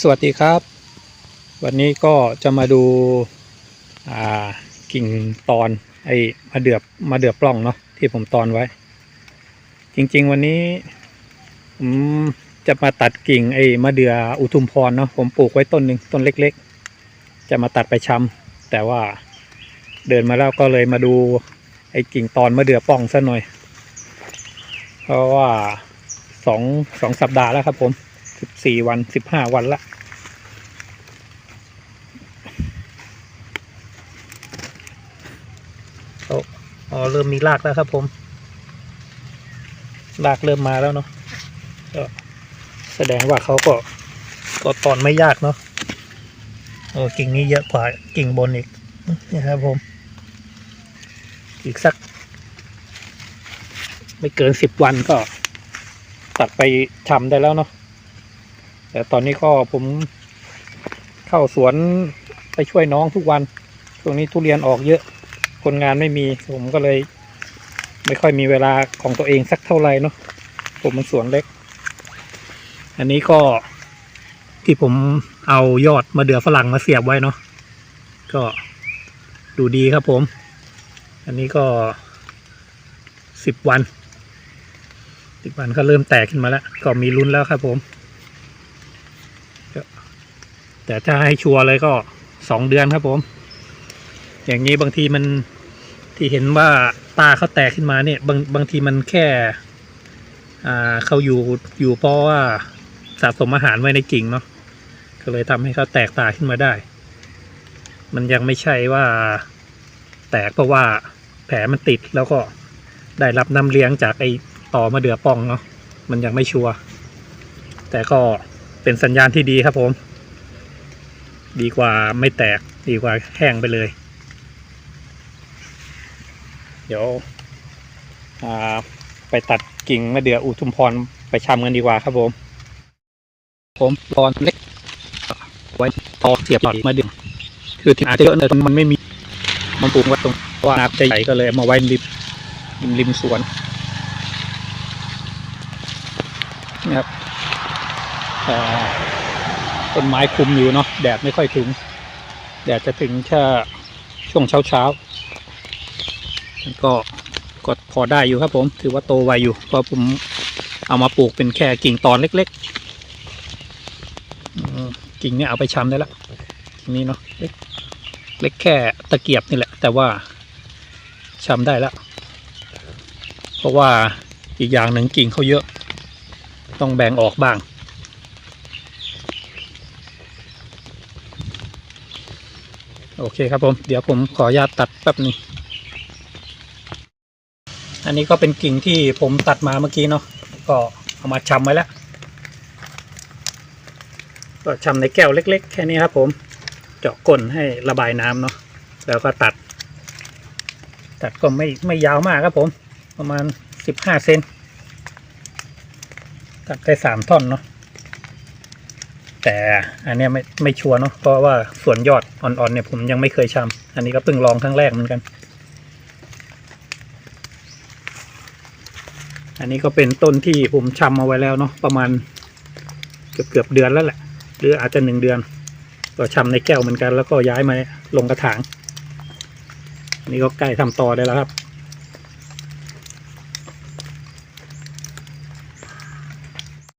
สวัสดีครับ วันนี้ก็จะมาดูากิ่งตอนไอ้มาเดือบมาเดือบปล้องเนาะที่ผมตอนไว้ จริง ๆ วันนี้ผมจะมาตัดกิ่งไอ้มะเดืออุทุมพรเนาะผมปลูกไว้ต้นหนึ่งต้นเล็ก ๆ จะมาตัดไปชำแต่ว่าเดินมาแล้วก็เลยมาดูไอ้กิ่งตอนมะเดื่อปล้องซะหน่อย เพราะว่าสองสองสัปดาห์แล้วครับผม สิบสี่วันสิบห้าวันละเขาอ๋อเริ่มมีรากแล้วครับผมรากเริ่มมาแล้วเนาะก็แสดงว่าเขาก็ก็ตอนไม่ยากเนาะโอ้กิ่งนี้เยอะกว่ากิ่งบนอีกนี่ครับผม อีกสัก ไม่เกินสิบวันก็ตัดไปชำได้แล้วเนาะ แต่ตอนนี้ก็ผมเข้าสวนไปช่วยน้องทุกวันช่วงนี้ทุเรียนออกเยอะ คนงานไม่มีผมก็เลย ไม่ค่อยมีเวลาของตัวเองสักเท่าไหร่เนาะผมมันสวนเล็ก อันนี้ก็ที่ผมเอายอดมะเดื่อฝรั่งมาเสียบไว้เนาะก็ดูดีครับผม อันนี้ก็สิบวันสิบวันก็เริ่มแตกขึ้นมาแล้ว ก็มีลุ้นแล้วครับผม แต่ถ้าให้ชัวร์เลยก็สองเดือนครับผม อย่างนี้บางทีมันที่เห็นว่าตาเขาแตกขึ้นมาเนี่ย บางบางทีมันแค่อ่าเขาอยู่อยู่เพราะว่าสะสมอาหารไว้ในกิ่งเนาะก็เลยทำให้เขาแตกตาขึ้นมาได้ มันยังไม่ใช่ว่าแตกเพราะว่าแผลมันติดแล้วก็ได้รับน้ำเลี้ยงจากไอต่อมาเดือป่องเนาะมันยังไม่ชัวร์แต่ก็เป็นสัญญาณที่ดีครับผม ดีกว่าไม่แตกดีกว่าแห้งไปเลย เดี๋ยวไปตัดกิ่งมะเดื่ออุทุมพรไปชำกันดีกว่าครับผม ผมตอนเล็ก ไว้ตอเสียบหลอดมะเดื่อคือที่อาจจะเยอะเลยมันไม่มี มันปลูกไว้ตรงว่าน้ำจะใหญ่ก็เลยมาไว้ริมริมรมสวนนี่ครับ ต้นไม้คุมอยู่เนาะแดดไม่ค่อยถึง แดดจะถึงแค่ช่วงเช้าเช้ามันก็ก็พอได้อยู่ครับผม ถือว่าโตไวอยู่เพราะผมเอามาปลูกเป็นแค่กิ่งตอนเล็กๆกิ่งเนี้ยเอาไปชำได้ละกิ่งนี้เนาะเล็กเล็กแค่ตะเกียบนี่แหละ แต่ว่าชำได้ล้วเพราะว่าอีกอย่างหนึ่งกิ่งเขาเยอะ ต้องแบ่งออกบ้าง โอเคครับผม เดี๋ยวผมขออนุญาตตัดแป๊บนึงอันนี้ก็เป็นกิ่งที่ผมตัดมาเมื่อกี้เนาะก็เอามาชำไว้แล้ว ก็ชำในแก้วเล็ก ๆ แค่นี้ครับ ผมเจาะก้นให้ระบายน้ำเนาะแล้วก็ตัด ตัดก็ไม่ไม่ยาวมากครับผม ประมาณสิบห้าเซนตัดได้สามท่อนเนาะ แต่อันนี้ไม่ไม่ชัวร์เนาะเพราะว่าส่วนยอดอ่อนๆเนี่ยผมยังไม่เคยชำอันนี้ก็เพิ่งลองครั้งแรกเหมือนกัน อันนี้ก็เป็นต้นที่ผมชำเอาไว้แล้วเนาะประมาณเกือบเกือบเดือนแล้วแหละ หรืออาจจะหนึ่งเดือน ก็ชำในแก้วเหมือนกัน แล้วก็ย้ายมาลงกระถาง อันนี้ก็ใกล้ทำต่อได้แล้วครับ